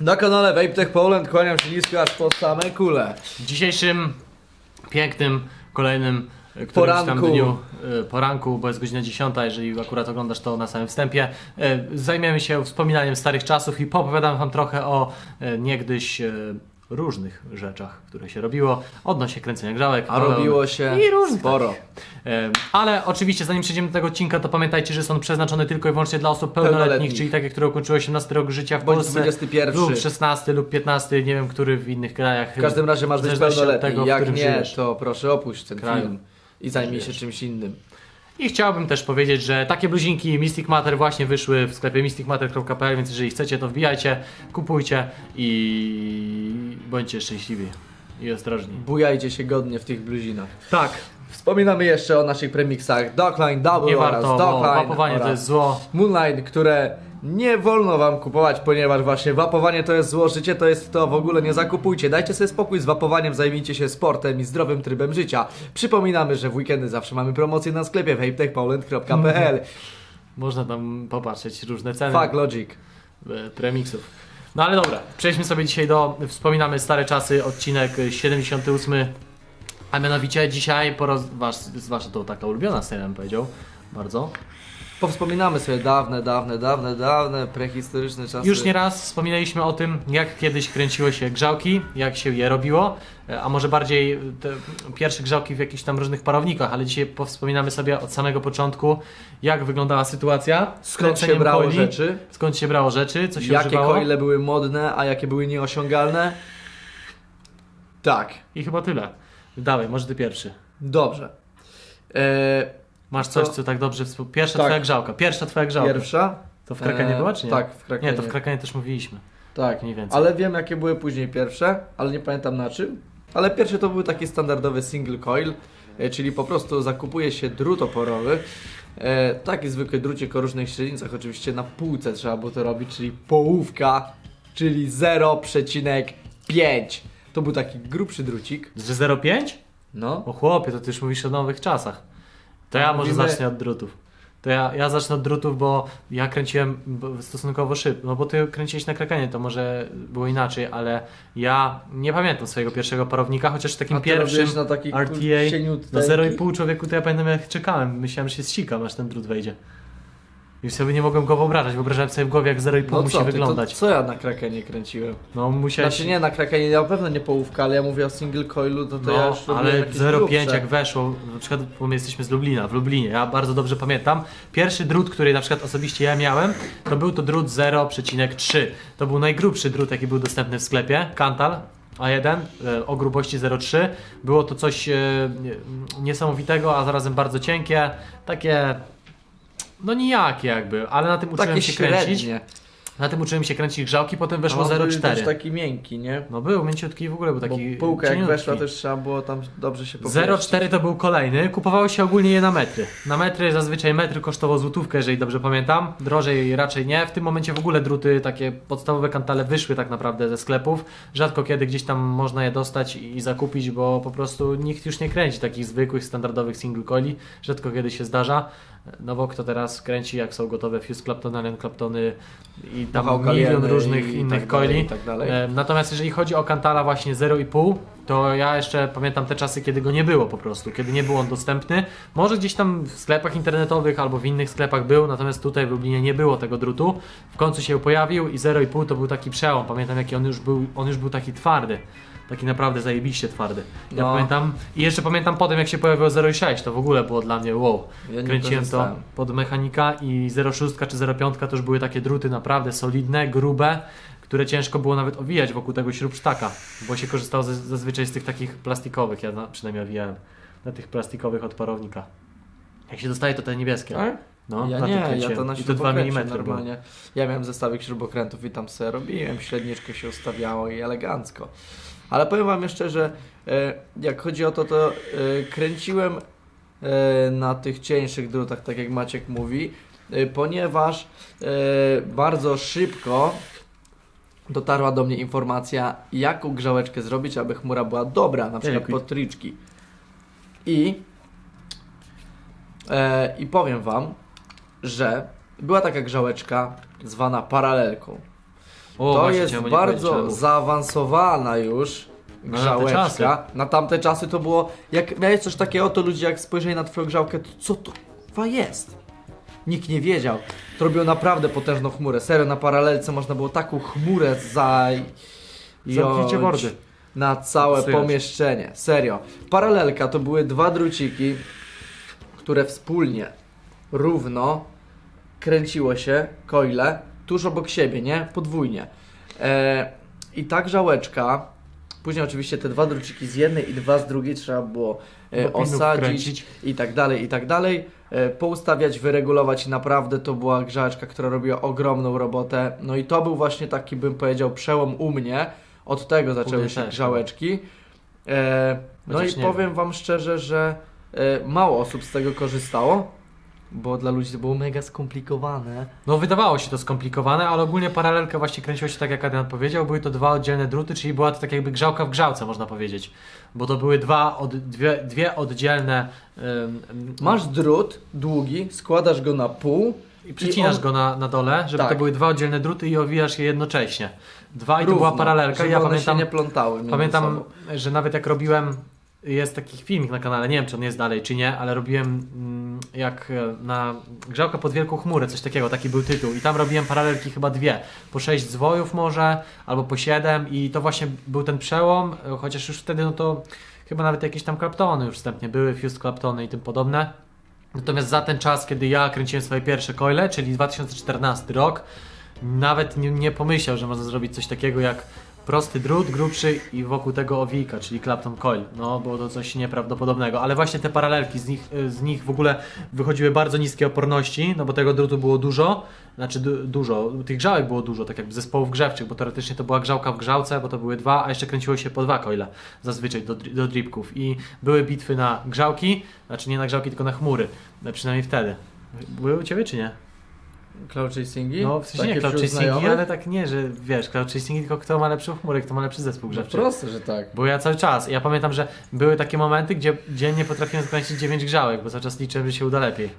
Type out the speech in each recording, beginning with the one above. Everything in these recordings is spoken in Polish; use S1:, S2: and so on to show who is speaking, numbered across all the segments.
S1: Na kanale VapeTech Poland kłaniam się nisko aż po same kule.
S2: W dzisiejszym pięknym, kolejnym e, którymś tam
S1: Poranku.
S2: dniu, e, poranku, bo jest godzina 10, jeżeli akurat oglądasz to na samym wstępie, e, zajmiemy się wspominaniem starych czasów i poopowiadam Wam trochę o niegdyś różnych rzeczach, które się robiło odnośnie kręcenia grzałek.
S1: A robiło się
S2: I różnych
S1: sporo.
S2: Ale oczywiście, zanim przejdziemy do tego odcinka, to pamiętajcie, że jest on przeznaczony tylko i wyłącznie dla osób pełnoletnich,
S1: Pełnoletnich.
S2: czyli takie, które ukończyły 18 rok życia w
S1: Bądź
S2: Polsce.
S1: 21.
S2: Lub 16 lub 15, nie wiem, który w innych krajach.
S1: W każdym razie masz być pełnoletni. Jak nie, to proszę opuść ten
S2: Kraju.
S1: film i zajmij się czymś innym.
S2: I chciałbym też powiedzieć, że takie bluzinki Mystic Matter właśnie wyszły w sklepie mysticmatter.pl, więc jeżeli chcecie, to wbijajcie, kupujcie i bądźcie szczęśliwi i ostrożni.
S1: Bujajcie się godnie w tych bluzinach.
S2: Tak,
S1: Wspominamy jeszcze o naszych premiksach Dockline Double
S2: nie
S1: oraz
S2: warto, bo
S1: Dockline
S2: wapowanie to
S1: oraz
S2: jest zło.
S1: Moonlight, które nie wolno wam kupować, ponieważ właśnie wapowanie to jest zło, życie to jest to, w ogóle nie zakupujcie. Dajcie sobie spokój z wapowaniem, zajmijcie się sportem i zdrowym trybem życia. Przypominamy, że w weekendy zawsze mamy promocje na sklepie vapetechpoland.pl
S2: Można tam popatrzeć różne ceny.
S1: Fuck Logic.
S2: e, premixów. No ale dobra, przejdźmy sobie dzisiaj do, wspominamy stare czasy, odcinek e, 78, a mianowicie dzisiaj, poroz, wasz, zwłaszcza to taka ulubiona scena, bym powiedział, bardzo.
S1: Powspominamy sobie dawne, dawne, dawne, dawne, prehistoryczne czasy.
S2: Już nieraz wspominaliśmy o tym, jak kiedyś kręciło się grzałki, jak się je robiło, e, a może bardziej e, te pierwsze grzałki w jakichś tam różnych parownikach, ale dzisiaj powspominamy sobie od samego początku, jak wyglądała sytuacja z
S1: Skąd się
S2: kręceniem
S1: brało rzeczy?
S2: skąd się brało rzeczy, co się
S1: Jakie
S2: używało.
S1: coile były modne, a jakie były nieosiągalne? Tak,
S2: I chyba tyle. Dawaj, może ty pierwszy.
S1: dobrze. E,
S2: Masz coś, co tak dobrze współ... Pierwsza
S1: Tak.
S2: twoja grzałka. Pierwsza twoja grzałka.
S1: pierwsza?
S2: To w Krakenie
S1: E,
S2: była, czy nie?
S1: Tak, w Krakenie.
S2: Nie, to w Krakenie też mówiliśmy.
S1: Tak,
S2: mniej więcej.
S1: ale wiem jakie były później pierwsze, ale nie pamiętam na czym. Ale pierwsze to był taki standardowy single coil, e, czyli po prostu zakupuje się drut oporowy. E, taki zwykły drucik o różnych średnicach, oczywiście na półce trzeba było to robić, czyli połówka, czyli 0,5. To był taki grubszy drucik.
S2: Że 0,5?
S1: No.
S2: O chłopie, to ty już mówisz o nowych czasach. To ja może
S1: mówimy-
S2: zacznę od drutów. To ja, ja zacznę od drutów, bo ja kręciłem stosunkowo szybko. No bo ty kręciłeś na Krakenie, to może było inaczej, ale ja nie pamiętam swojego pierwszego parownika, chociaż takim pierwszym
S1: na taki
S2: RTA na 0,5 człowieku to ja pamiętam jak czekałem. Myślałem, że się zsikam, aż ten drut wejdzie. I sobie nie mogłem go wyobrażać. Wyobrażałem sobie w głowie, jak 0,5
S1: No
S2: musi
S1: co ty,
S2: wyglądać.
S1: To, co ja na Krakenie kręciłem?
S2: No musiałeś...
S1: Znaczy nie, na Krakenie na pewno nie połówka, ale ja mówię o single coilu, to, to ja
S2: No,
S1: już robiłem
S2: ale
S1: jakieś
S2: 0,5
S1: grubsze.
S2: jak weszło, na przykład bo my jesteśmy z Lublina, w Lublinie, ja bardzo dobrze pamiętam. Pierwszy drut, który na przykład osobiście ja miałem, to był to drut 0,3. To był najgrubszy drut, jaki był dostępny w sklepie, Kantal. A1 e, o grubości 0,3. Było to coś e, nie- niesamowitego, a zarazem bardzo cienkie. Takie, no nijakie jakby, ale na tym uczyłem
S1: Takie
S2: się kręcić.
S1: średnie.
S2: Na tym uczyłem się kręcić grzałki, potem weszło
S1: A on był
S2: 0,4.
S1: też taki miękki, nie?
S2: No był mięciutki i w ogóle był taki
S1: Bo półka jak
S2: cieniutki.
S1: weszła, też trzeba było tam dobrze się popieścić.
S2: 0,4 to był kolejny. Kupowało się ogólnie je na metry. Na metry zazwyczaj metr kosztował złotówkę, jeżeli dobrze pamiętam. Drożej raczej nie. W tym momencie w ogóle druty, takie podstawowe kantale wyszły tak naprawdę ze sklepów. Rzadko kiedy gdzieś tam można je dostać i zakupić, bo po prostu nikt już nie kręci takich zwykłych, standardowych single coili. Rzadko kiedy się zdarza. No bo kto teraz kręci, jak są gotowe Fuse Claptony, Allen Claptony i tam
S1: Machałka
S2: milion różnych
S1: i
S2: innych
S1: tak
S2: coili.
S1: i tak dalej.
S2: Natomiast jeżeli chodzi o Kantala właśnie 0,5, to ja jeszcze pamiętam te czasy, kiedy go nie było po prostu, kiedy nie był on dostępny. Może gdzieś tam w sklepach internetowych albo w innych sklepach był, natomiast tutaj w Lublinie nie było tego drutu. W końcu się pojawił i 0,5 to był taki przełom. Pamiętam jaki on już był, on już był taki twardy. Taki naprawdę zajebiście twardy. Ja
S1: No.
S2: pamiętam i jeszcze pamiętam potem jak się pojawiło 0,6, to w ogóle było dla mnie wow.
S1: Ja nie
S2: Kręciłem to
S1: korzystałem.
S2: pod mechanika i 0,6 czy 0,5 to już były takie druty naprawdę solidne, grube, które ciężko było nawet owijać wokół tego śrubsztaka, bo się korzystało z, zazwyczaj z tych takich plastikowych, ja na, przynajmniej owijałem na tych plastikowych od parownika. Jak się dostaje to te niebieskie.
S1: Tak?
S2: No,
S1: ja
S2: na tym
S1: nie, ja
S2: kręciłem.
S1: to na
S2: I to 2
S1: śrubokręcie
S2: mm było.
S1: normalnie. Ja miałem zestawik śrubokrętów i tam sobie robiłem, średniczkę się ustawiało i elegancko. Ale powiem wam jeszcze, że e, jak chodzi o to, to e, kręciłem e, na tych cieńszych drutach, tak jak Maciek mówi, ponieważ bardzo szybko dotarła do mnie informacja, jaką grzałeczkę zrobić, aby chmura była dobra, na przykład pod triczki. I I powiem Wam, że była taka grzałeczka zwana paralelką.
S2: O,
S1: to
S2: właśnie
S1: jest
S2: chciałem o niej powiedzieć,
S1: bardzo zaawansowana już
S2: Na czasy.
S1: grzałeczka. Na tamte czasy to było, jak miałeś coś takiego, to ludzie jak spojrzeli na twoją grzałkę, to co to chyba jest? Nikt nie wiedział. To robiło naprawdę potężną chmurę. Serio, na paralelce można było taką chmurę za...
S2: Zamknijcie mordy.
S1: Na całe
S2: Słychać.
S1: pomieszczenie. Serio. Paralelka to były dwa druciki, które wspólnie, równo kręciło się, coile, tuż obok siebie, nie? Podwójnie. E, I ta grzałeczka, później oczywiście te dwa druciki z jednej i dwa z drugiej trzeba było e, osadzić
S2: wkręcić.
S1: i tak dalej, i tak dalej. E, poustawiać, wyregulować i naprawdę to była grzałeczka, która robiła ogromną robotę. No i to był właśnie taki, bym powiedział, przełom u mnie. Od tego zaczęły się
S2: też.
S1: grzałeczki. E, no
S2: Chociaż
S1: i
S2: nie
S1: powiem Wam szczerze, że e, mało osób z tego korzystało, bo dla ludzi to było mega skomplikowane.
S2: No wydawało się to skomplikowane, ale ogólnie paralelka właśnie kręciła się tak jak Adrian powiedział, były to dwa oddzielne druty, czyli była to tak jakby grzałka w grzałce można powiedzieć. Bo to były dwa, od, dwie, dwie oddzielne... ym,
S1: Masz drut długi, składasz go na pół
S2: I przycinasz
S1: on-
S2: go na, na dole, żeby
S1: Tak.
S2: to były dwa oddzielne druty i owijasz je jednocześnie. Dwa i to była paralelka.
S1: żeby
S2: Ja
S1: one
S2: pamiętam,
S1: się nie plątały
S2: pamiętam,
S1: sobą.
S2: że nawet jak robiłem, jest taki filmik na kanale, nie wiem czy on jest dalej czy nie, ale robiłem mm, jak e, na grzałka pod wielką chmurę, coś takiego, taki był tytuł. I tam robiłem paralelki chyba dwie, po sześć zwojów może, albo po siedem i to właśnie był ten przełom, e, chociaż już wtedy no to chyba nawet jakieś tam klaptony już wstępnie były, fused klaptony i tym podobne. Natomiast za ten czas, kiedy ja kręciłem swoje pierwsze coile, czyli 2014 rok, nawet nie, nie pomyślał, że można zrobić coś takiego jak prosty drut, grubszy i wokół tego owijka, czyli Clapton Coil. No, było to coś nieprawdopodobnego, ale właśnie te paralelki, z nich, z nich w ogóle wychodziły bardzo niskie oporności, no bo tego drutu było dużo, znaczy du dużo, tych grzałek było dużo, tak jakby zespołów grzewczych, bo teoretycznie to była grzałka w grzałce, bo to były dwa, a jeszcze kręciło się po dwa coile zazwyczaj do, do dripków i były bitwy na grzałki, znaczy nie na grzałki, tylko na chmury, no, przynajmniej wtedy. Były u Ciebie czy nie?
S1: Cloud chasingi?
S2: No, w sensie
S1: Takie
S2: nie cloud chasingi,
S1: znajomych?
S2: ale tak nie, że wiesz, cloud chasingi, tylko kto ma lepszą chmurę, kto ma lepszy zespół
S1: No
S2: grzewczy.
S1: proste, że tak.
S2: Bo ja cały czas, ja pamiętam, że były takie momenty, gdzie dziennie potrafiłem skręcić 9 grzałek, bo cały czas liczyłem, że się uda lepiej.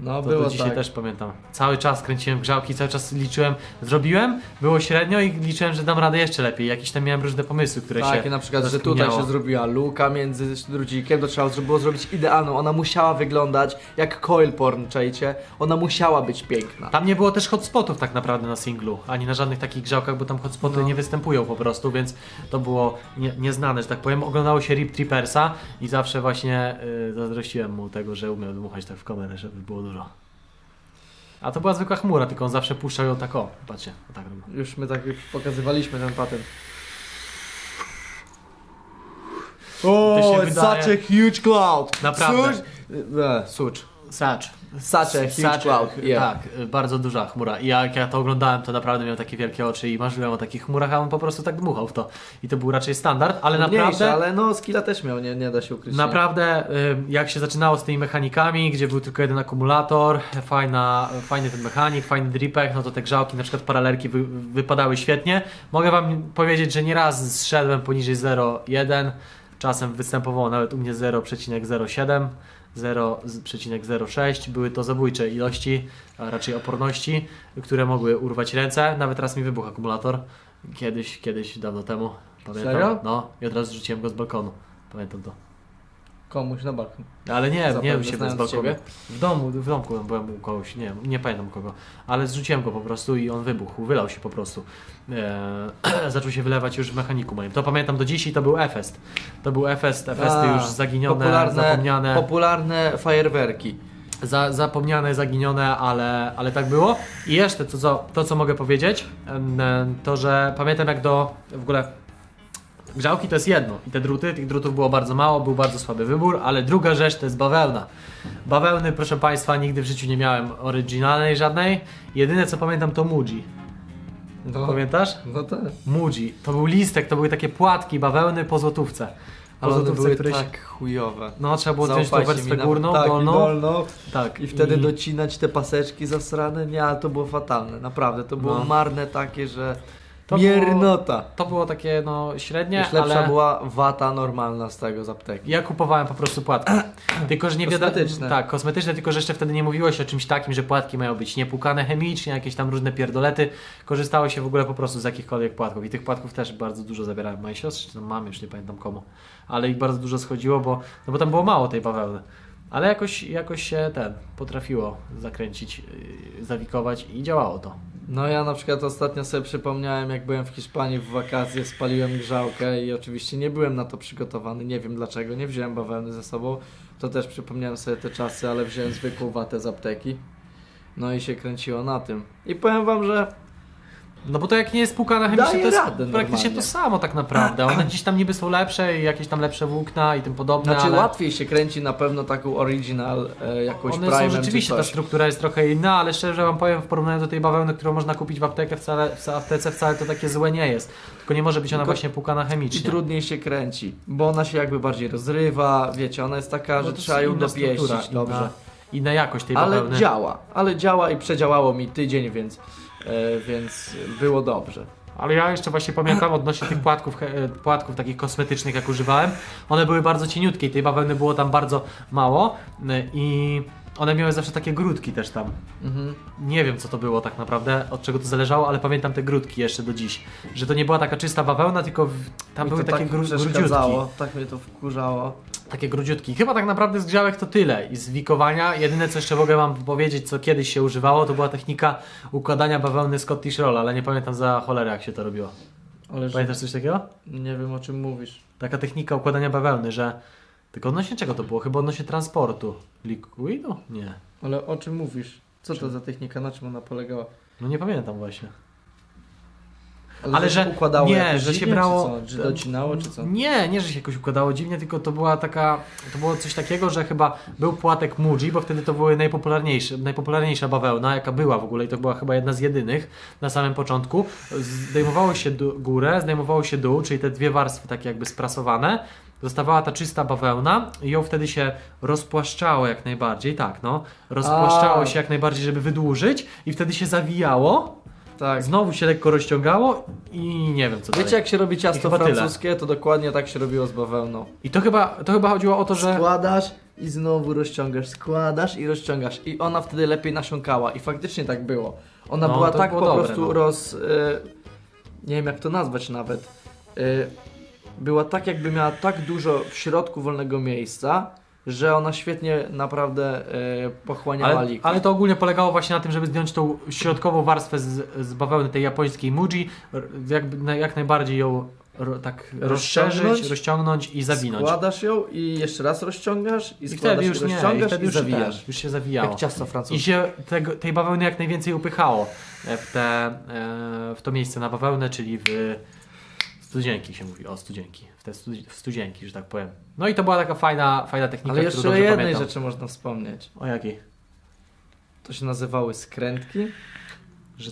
S1: No
S2: To
S1: było
S2: do dzisiaj
S1: tak.
S2: też pamiętam. Cały czas kręciłem grzałki, cały czas liczyłem, zrobiłem, było średnio i liczyłem, że dam radę jeszcze lepiej. Jakieś tam miałem różne pomysły, które
S1: Tak,
S2: się
S1: na przykład, że tutaj się zrobiła luka między drucikiem, to trzeba było zrobić idealną. Ona musiała wyglądać jak coil porn, czajcie? Ona musiała być piękna.
S2: Tam nie było też hotspotów tak naprawdę na singlu, ani na żadnych takich grzałkach, bo tam hotspoty
S1: No.
S2: nie występują po prostu, więc to było nie, nieznane, że tak powiem. Oglądało się Rip Trippersa i zawsze właśnie y, zazdrościłem mu tego, że umiał dmuchać tak w kamerę, żeby było dużo. A to była zwykła chmura, tylko on zawsze puszczał ją tak o, patrzcie, o tak robił.
S1: Już my tak pokazywaliśmy ten patent. O,
S2: To się wydaje-
S1: such a huge cloud!
S2: Naprawdę.
S1: Such, e, sucz.
S2: Sacz.
S1: Such a huge cloud. Yeah.
S2: Tak, bardzo duża chmura. I jak ja to oglądałem, to naprawdę miał takie wielkie oczy i marzyłem o takich chmurach, a on po prostu tak dmuchał w to. I to był raczej standard, ale
S1: Mniejsze,
S2: naprawdę...
S1: ale no skilla też miał, nie, nie da się ukryć.
S2: Naprawdę, y, jak się zaczynało z tymi mechanikami, gdzie był tylko jeden akumulator, fajna, fajny ten mechanik, fajny dripek, no to te grzałki, na przykład paralerki wy, wypadały świetnie. Mogę Wam powiedzieć, że nieraz zszedłem poniżej 0,1, czasem występowało nawet u mnie 0,07. 0,06 były to zabójcze ilości, a raczej oporności, które mogły urwać ręce. Nawet raz mi wybuchł akumulator. Kiedyś, kiedyś, dawno temu. Pamiętam.
S1: Serio?
S2: No, i od razu rzuciłem go z balkonu. Pamiętam to.
S1: Komuś na balkon.
S2: Ale nie,
S1: Zapewne
S2: nie u siebie z
S1: znając
S2: balkonu.
S1: ciebie?
S2: W domu, w domku byłem u kogoś, nie, nie pamiętam kogo, ale zrzuciłem go po prostu i on wybuchł, wylał się po prostu. Eee, zaczął się wylewać już w mechaniku moim. To pamiętam do dziś i to był Efest. To był Efest, Efesty
S1: A,
S2: już zaginione,
S1: popularne,
S2: zapomniane.
S1: Popularne fajerwerki.
S2: Za, zapomniane, zaginione, ale, ale tak było. I jeszcze to, co, to, co mogę powiedzieć, em, to że pamiętam jak do w ogóle grzałki to jest jedno i te druty, tych drutów było bardzo mało, był bardzo słaby wybór, ale druga rzecz to jest bawełna. Bawełny, proszę Państwa, nigdy w życiu nie miałem oryginalnej żadnej. Jedyne co pamiętam to Muji.
S1: No,
S2: Pamiętasz?
S1: no tak.
S2: Muji. To był listek, to były takie płatki bawełny po złotówce.
S1: Ale one były
S2: któreś...
S1: tak chujowe.
S2: No trzeba było zdjąć tą warstwę
S1: na-
S2: górną,
S1: tak, i
S2: dolną.
S1: dolną.
S2: Tak.
S1: I wtedy docinać te paseczki zasrane, nie, ale to było fatalne, naprawdę. To było
S2: No.
S1: marne takie, że
S2: To było-
S1: Miernota.
S2: To było takie no średnie,
S1: Już lepsza
S2: ale
S1: była wata normalna z tego z apteki.
S2: ja kupowałem po prostu płatki. Tylko, że nie wiadomo.
S1: Kosmetyczne.
S2: Tak, kosmetyczne, tylko że jeszcze wtedy nie mówiło się o czymś takim, że płatki mają być niepłukane chemicznie, jakieś tam różne pierdolety. Korzystało się w ogóle po prostu z jakichkolwiek płatków. I tych płatków też bardzo dużo zabierałem mojej siostrze, czy tam już nie pamiętam komu. Ale ich bardzo dużo schodziło, bo, no bo tam było mało tej bawełny. Ale jakoś, jakoś się ten potrafiło zakręcić, yy, zawikować i działało to.
S1: No ja na przykład ostatnio sobie przypomniałem, jak byłem w Hiszpanii w wakacje, spaliłem grzałkę i oczywiście nie byłem na to przygotowany, nie wiem dlaczego, nie wziąłem bawełny ze sobą, to też przypomniałem sobie te czasy, ale wziąłem zwykłą watę z apteki. No i się kręciło na tym. I powiem wam, że
S2: No bo to jak nie jest płukane chemicznie,
S1: Daje
S2: to jest
S1: radę
S2: praktycznie
S1: normalnie.
S2: to samo tak naprawdę. One gdzieś tam niby są lepsze i jakieś tam lepsze włókna i tym podobne,
S1: znaczy
S2: ale
S1: łatwiej się kręci na pewno taką original, e, jakąś
S2: one są rzeczywiście,
S1: czy
S2: ta
S1: coś.
S2: struktura jest trochę inna, ale szczerze wam powiem, w porównaniu do tej bawełny, którą można kupić w aptekę, wcale, w aptece wcale to takie złe nie jest. Tylko nie może być ona
S1: Tylko-
S2: właśnie płukana
S1: I
S2: chemicznie.
S1: trudniej się kręci, bo ona się jakby bardziej rozrywa, wiecie, ona jest taka,
S2: No
S1: że trzeba ją dopieścić dobrze.
S2: Inna, inna jakość tej
S1: Ale
S2: bawełny.
S1: działa, ale działa i przedziałało mi tydzień, więc, więc było dobrze.
S2: Ale ja jeszcze właśnie pamiętam odnośnie tych płatków, e, płatków takich kosmetycznych, jak używałem. One były bardzo cieniutkie i tej bawełny było tam bardzo mało y, i one miały zawsze takie grudki też tam.
S1: Mhm.
S2: Nie wiem co to było tak naprawdę, od czego to zależało, ale pamiętam te grudki jeszcze do dziś. Że to nie była taka czysta bawełna, tylko w, tam
S1: Mi
S2: były takie
S1: tak
S2: gru, grudziutki.
S1: przeszkadzało, tak mnie to wkurzało.
S2: Takie grudziutki. Chyba tak naprawdę z grzałek to tyle. I z wikowania, jedyne co jeszcze mogę wam powiedzieć, co kiedyś się używało, to była technika układania bawełny Scottish Roll, ale nie pamiętam za cholerę jak się to robiło.
S1: Ale
S2: Pamiętasz coś takiego?
S1: nie wiem o czym mówisz.
S2: Taka technika układania bawełny, że... Tylko odnośnie czego to było? Chyba odnośnie transportu. Liquidu? Nie.
S1: Ale o czym mówisz? Co to za technika, na czym ona polegała?
S2: No nie pamiętam właśnie.
S1: Ale,
S2: Ale
S1: że, układało
S2: nie, że się
S1: dziwnie,
S2: brało-
S1: Czy, co? czy docinało, czy co?
S2: Nie, nie, że się jakoś układało dziwnie, tylko to była taka, to było coś takiego, że chyba był płatek Muji, bo wtedy to były najpopularniejsze, najpopularniejsza bawełna, jaka była w ogóle i to była chyba jedna z jedynych na samym początku. Zdejmowało się górę, zdejmowało się dół, czyli te dwie warstwy takie jakby sprasowane. Zostawała ta czysta bawełna i ją wtedy się rozpłaszczało jak najbardziej, tak no. Rozpłaszczało
S1: A.
S2: się jak najbardziej, żeby wydłużyć i wtedy się zawijało,
S1: Tak.
S2: znowu się lekko rozciągało i nie wiem co
S1: Wiecie
S2: dalej.
S1: jak się robi
S2: I
S1: ciasto
S2: chyba tyle.
S1: francuskie? To dokładnie tak się robiło z bawełną.
S2: I to chyba, to chyba chodziło o to, że...
S1: Składasz i znowu rozciągasz, składasz i rozciągasz. I ona wtedy lepiej nasiąkała. I faktycznie tak było. Ona
S2: No,
S1: była
S2: to
S1: tak
S2: było
S1: po
S2: dobre,
S1: prostu
S2: no.
S1: roz... Y, nie wiem jak to nazwać nawet. Y, była tak jakby miała tak dużo w środku wolnego miejsca, że ona świetnie naprawdę y, pochłaniała
S2: Ale, ale to ogólnie polegało właśnie na tym, żeby zdjąć tą środkową warstwę z, z bawełny tej japońskiej Muji, r- na, jak najbardziej ją ro, tak rozszerzyć,
S1: Rozciągnąć,
S2: rozciągnąć i zawinąć.
S1: Składasz ją i jeszcze raz rozciągasz i,
S2: I
S1: składasz
S2: wtedy już
S1: i
S2: nie, i
S1: rozciągasz
S2: wtedy
S1: i
S2: już,
S1: zawijasz.
S2: ten, już się zawijało.
S1: Jak ciasto
S2: I
S1: francuskie.
S2: się tego, tej bawełny jak najwięcej upychało e, w, te, e, w to miejsce na bawełnę, czyli w studzienki się mówi, o studzienki, w te stu, w studzienki, że tak powiem. No i to była taka fajna, fajna technika,
S1: Ale jeszcze
S2: dobrze
S1: jednej
S2: pamiętam.
S1: rzeczy można wspomnieć.
S2: O jakiej?
S1: To się nazywały skrętki.
S2: Że...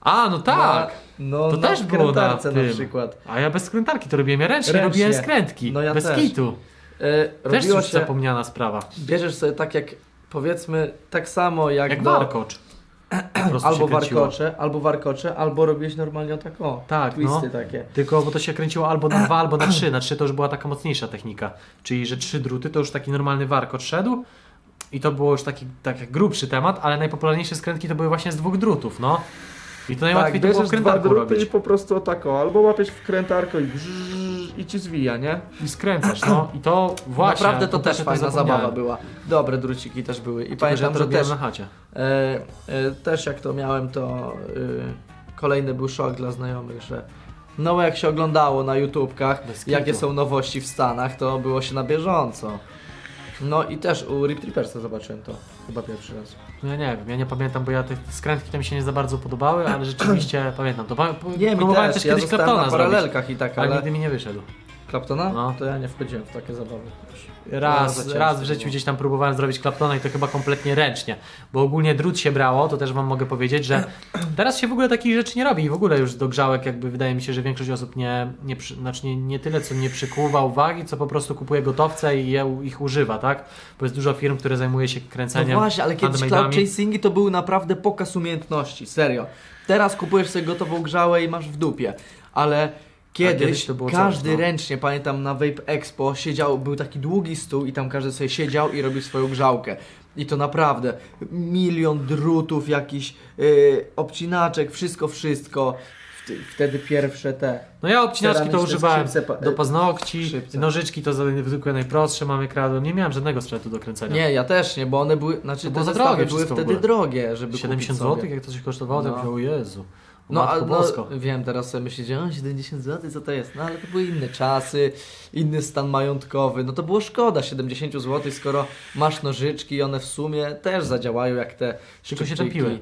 S2: A, no tak!
S1: No,
S2: To
S1: na
S2: też było na
S1: na, przykład.
S2: A ja bez skrętarki to robiłem, ja ręcznie,
S1: Ręcznie.
S2: robiłem skrętki,
S1: No ja
S2: bez
S1: też.
S2: kitu.
S1: E,
S2: Też już
S1: się,
S2: zapomniana sprawa.
S1: bierzesz sobie tak jak, powiedzmy, tak samo jak,
S2: Jak
S1: do,
S2: warkocz.
S1: Albo warkocze, albo warkocze, albo robiłeś normalnie o tak o,
S2: Tak,
S1: twisty
S2: no.
S1: takie.
S2: Tylko, bo to się kręciło albo na dwa, albo na trzy. Na trzy to już była taka mocniejsza technika. Czyli, że trzy druty to już taki normalny warkocz szedł. I to było już taki, tak jak grubszy temat, ale najpopularniejsze skrętki to były właśnie z dwóch drutów, no. I to najłatwiej to było w krętarku robić.
S1: po prostu o tak o, albo łapiesz w krętarkę i brrrr, i ci zwija, nie?
S2: I skręcasz, no. I to właśnie.
S1: Naprawdę to też fajna zabawa była. Dobre druciki też były. I
S2: Tylko, że ja
S1: pamiętam, że też
S2: na chacie.
S1: E, e, też jak to miałem, to e, kolejny był szok dla znajomych, że no jak się oglądało na YouTubkach, jakie są nowości w Stanach, to było się na bieżąco. No i też u Rip Trippersa zobaczyłem to chyba pierwszy raz.
S2: No ja nie wiem, ja nie pamiętam, bo ja te skrętki to mi się nie za bardzo podobały, ale rzeczywiście pamiętam to. Pa-
S1: Nie, mi
S2: Próbowałem
S1: też,
S2: też
S1: ja
S2: kiedyś
S1: zostałem
S2: Claptona
S1: na
S2: zrobić,
S1: paralelkach i tak,
S2: ale
S1: ale
S2: nigdy mi nie wyszedł.
S1: Claptona?
S2: No.
S1: To ja nie wchodziłem w takie zabawy.
S2: Raz,
S1: ciężko
S2: raz w życiu
S1: było.
S2: gdzieś tam próbowałem zrobić klaptona i to chyba kompletnie ręcznie, bo ogólnie drut się brało, to też wam mogę powiedzieć, że teraz się w ogóle takich rzeczy nie robi i w ogóle już do grzałek jakby wydaje mi się, że większość osób nie, nie, przy, znaczy nie, nie tyle co nie przykuwa uwagi, co po prostu kupuje gotowce i je, ich używa, tak? Bo jest dużo firm, które zajmuje się
S1: No
S2: kręceniem
S1: właśnie, ale kiedyś
S2: handmade'ami.
S1: cloud chasingi to był naprawdę pokaz umiejętności, serio. Teraz kupujesz sobie gotową grzałę i masz w dupie, ale
S2: kiedyś
S1: kiedyś
S2: to było
S1: każdy
S2: coś, no.
S1: ręcznie, pamiętam na Vape Expo siedział, był taki długi stół i tam każdy sobie siedział i robił swoją grzałkę. I to naprawdę milion drutów, jakiś yy, obcinaczek, wszystko, wszystko. Wt- Wtedy pierwsze te.
S2: No ja obcinaczki to używałem
S1: skrzypce
S2: do paznokci,
S1: skrzypce.
S2: nożyczki to zwykłe najprostsze mamy kradłem, nie miałem żadnego sprzętu do kręcenia.
S1: Nie, ja też nie, bo one były, znaczy
S2: To
S1: te
S2: za drogie
S1: były wtedy drogie, żeby
S2: 70
S1: kupić sobie.
S2: zł, jak to coś kosztowało, to
S1: No.
S2: no. o Jezu.
S1: No, ale no, wiem, teraz sobie myślicie, o 70 zł, co to jest? No ale to były inne czasy, inny stan majątkowy. No to było szkoda 70 zł, skoro masz nożyczki i one w sumie też zadziałają jak te
S2: Tylko się topiły.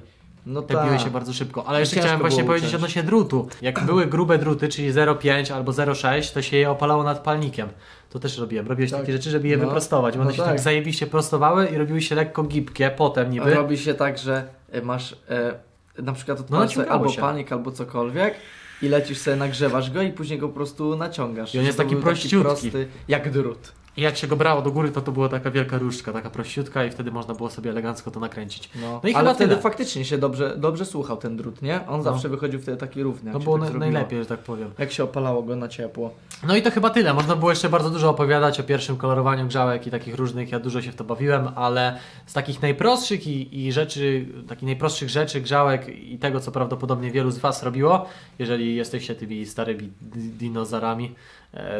S1: No
S2: Tepiły
S1: tak.
S2: się bardzo szybko. Ale jeszcze
S1: Ciężko
S2: chciałem właśnie powiedzieć
S1: uciąć.
S2: odnośnie drutu. Jak były grube druty, czyli 0,5 albo 0,6, to się je opalało nad palnikiem. To też robiłem. Robiłeś
S1: Tak.
S2: takie rzeczy, żeby je
S1: No.
S2: wyprostować. bo One
S1: No
S2: się
S1: tak.
S2: tak zajebiście prostowały i robiły się lekko gibkie potem niby.
S1: Robi się tak, że masz e, na przykład odpalasz
S2: naciągało
S1: albo
S2: się.
S1: panik, albo cokolwiek i lecisz sobie, nagrzewasz go i później go po prostu naciągasz.
S2: I on jest taki prościutki.
S1: prosty, jak drut.
S2: I jak się go brało do góry, to to była taka wielka różdżka, taka prościutka i wtedy można było sobie elegancko to nakręcić.
S1: No,
S2: No i
S1: ale
S2: chyba
S1: wtedy
S2: tyle.
S1: faktycznie się dobrze, dobrze słuchał ten drut, nie? On zawsze wychodził wtedy taki równy. jak
S2: To
S1: się
S2: było
S1: tak
S2: na,
S1: zrobiło.
S2: najlepiej, że tak powiem.
S1: Jak się opalało go na ciepło.
S2: No i to chyba tyle. Można było jeszcze bardzo dużo opowiadać o pierwszym kolorowaniu grzałek i takich różnych. Ja dużo się w to bawiłem, ale z takich najprostszych i, i rzeczy, takich najprostszych rzeczy grzałek i tego, co prawdopodobnie wielu z Was robiło, jeżeli jesteście tymi starymi di- dinozaurami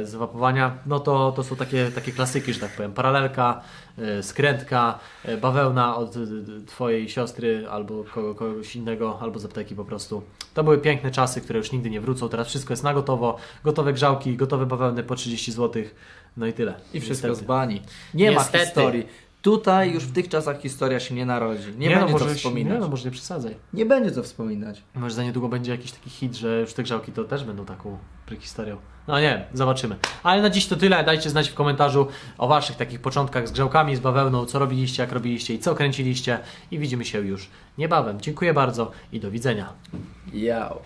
S2: z wapowania, no to, to są takie, takie klasyki, że tak powiem. Paralelka, e, skrętka, e, bawełna od e, Twojej siostry albo kogo, kogoś innego, albo z apteki po prostu. To były piękne czasy, które już nigdy nie wrócą. Teraz wszystko jest na gotowo. Gotowe grzałki, gotowe bawełny po 30 zł. No i tyle.
S1: I wszystko
S2: Niestety.
S1: z bani. Nie
S2: Niestety.
S1: ma historii. Tutaj już w tych czasach historia się nie narodzi. Nie,
S2: no,
S1: będzie
S2: może,
S1: co
S2: Nie,
S1: wspominać.
S2: no, może nie przesadzaj.
S1: Nie będzie co wspominać.
S2: Może za niedługo będzie jakiś taki hit, że już te grzałki to też będą taką prehistorią. No nie, zobaczymy. Ale na dziś to tyle. Dajcie znać w komentarzu o waszych takich początkach z grzałkami, z bawełną, co robiliście, jak robiliście i co kręciliście. I widzimy się już niebawem. Dziękuję bardzo i do widzenia.
S1: Yao.